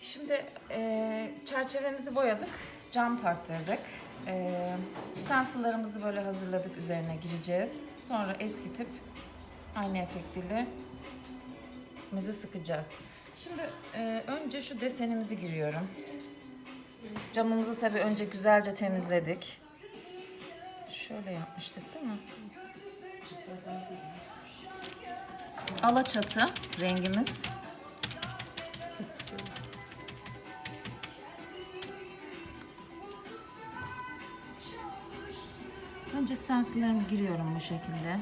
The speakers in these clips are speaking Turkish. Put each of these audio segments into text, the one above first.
Şimdi e, çerçevemizi boyadık, cam taktırdık. E, stencil'larımızı böyle hazırladık, üzerine gireceğiz. Sonra eskitip aynı efektiyle mizi sıkacağız. Şimdi e, önce şu desenimizi giriyorum. Camımızı tabii önce güzelce temizledik. Şöyle yapmıştık değil mi? Alaçatı rengimiz. Önce stencillerimi giriyorum bu şekilde.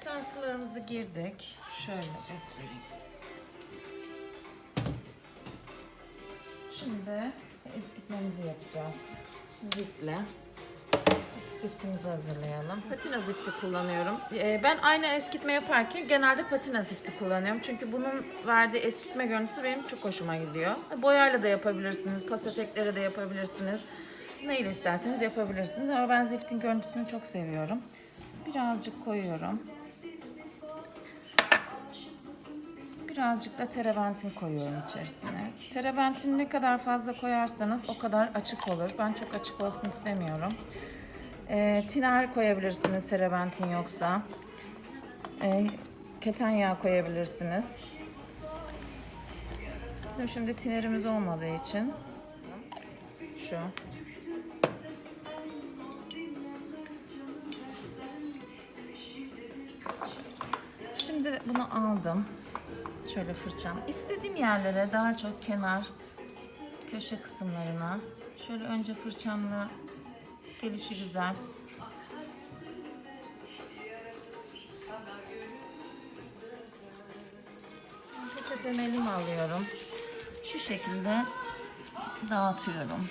Stencil'larımızı girdik. Şöyle göstereyim. Şimdi eskitmemizi yapacağız. Ziftle. Ziftimizi hazırlayalım. Patina zifti kullanıyorum. Ee, ben aynı eskitme yaparken genelde patina zifti kullanıyorum. Çünkü bunun verdiği eskitme görüntüsü benim çok hoşuma gidiyor. Boyayla da yapabilirsiniz, pas efektleri de yapabilirsiniz. Neyle isterseniz yapabilirsiniz. Ama ben ziftin görüntüsünü çok seviyorum. Birazcık koyuyorum. Birazcık da terebentin koyuyorum içerisine. Terebentin ne kadar fazla koyarsanız o kadar açık olur. Ben çok açık olsun istemiyorum. Ee, tiner koyabilirsiniz terebentin yoksa. Ee, keten yağı koyabilirsiniz. Bizim şimdi tinerimiz olmadığı için şu. Şimdi bunu aldım. Şöyle fırçam. İstediğim yerlere daha çok kenar, köşe kısımlarına şöyle önce fırçamla gelişi güzel. Peçetemi elime alıyorum. Şu şekilde dağıtıyorum.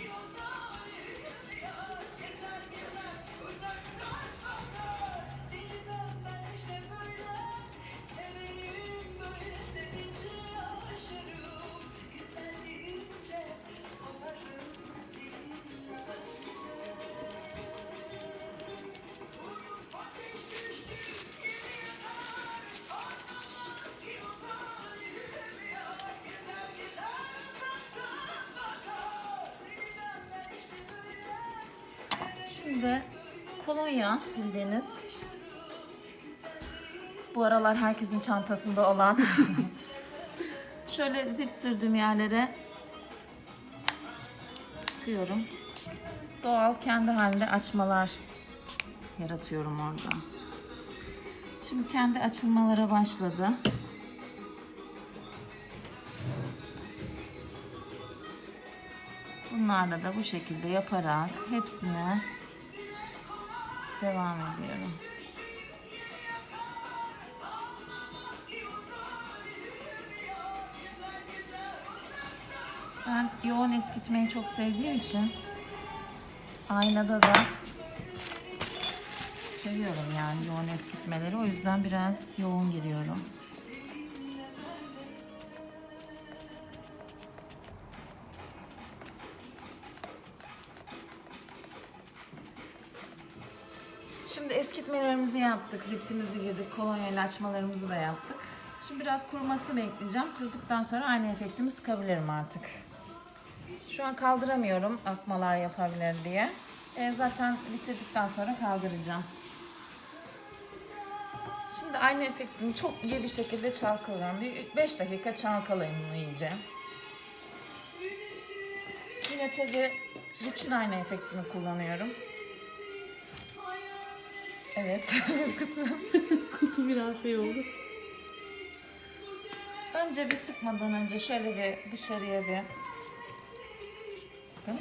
Şimdi kolonya bildiğiniz. Bu aralar herkesin çantasında olan. Şöyle zif sürdüğüm yerlere sıkıyorum. Doğal kendi halinde açmalar yaratıyorum orada. Şimdi kendi açılmalara başladı. Bunlarla da bu şekilde yaparak hepsine devam ediyorum. Ben yoğun eskitmeyi çok sevdiğim için aynada da seviyorum yani yoğun eskitmeleri. O yüzden biraz yoğun giriyorum. Şimdi eskitmelerimizi yaptık, ziftimizi girdik, kolonyayla açmalarımızı da yaptık. Şimdi biraz kurumasını bekleyeceğim. Kuruduktan sonra aynı efektimi sıkabilirim artık. Şu an kaldıramıyorum akmalar yapabilir diye. E, zaten bitirdikten sonra kaldıracağım. Şimdi aynı efektimi çok iyi bir şekilde çalkalıyorum. Bir 5 dakika çalkalayın bunu iyice. Yine tabi için aynı efektimi kullanıyorum. Evet, kutu. Kutu biraz şey oldu. Önce bir sıkmadan önce şöyle bir dışarıya bir Bakın.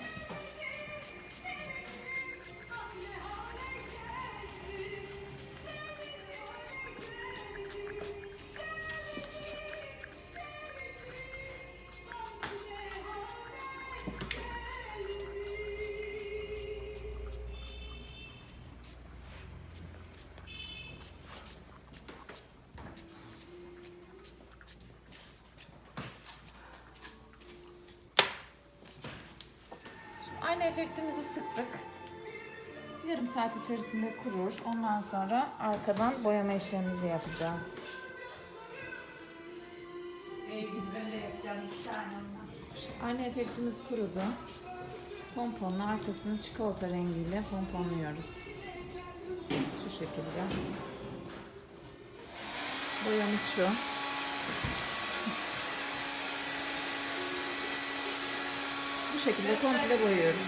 Aynı efektimizi sıktık. Yarım saat içerisinde kurur. Ondan sonra arkadan boyama işlemimizi yapacağız. Aynı efektimiz kurudu. Pomponun arkasını çikolata rengiyle pomponluyoruz. Şu şekilde. Boyamız şu. Bu şekilde komple boyuyoruz.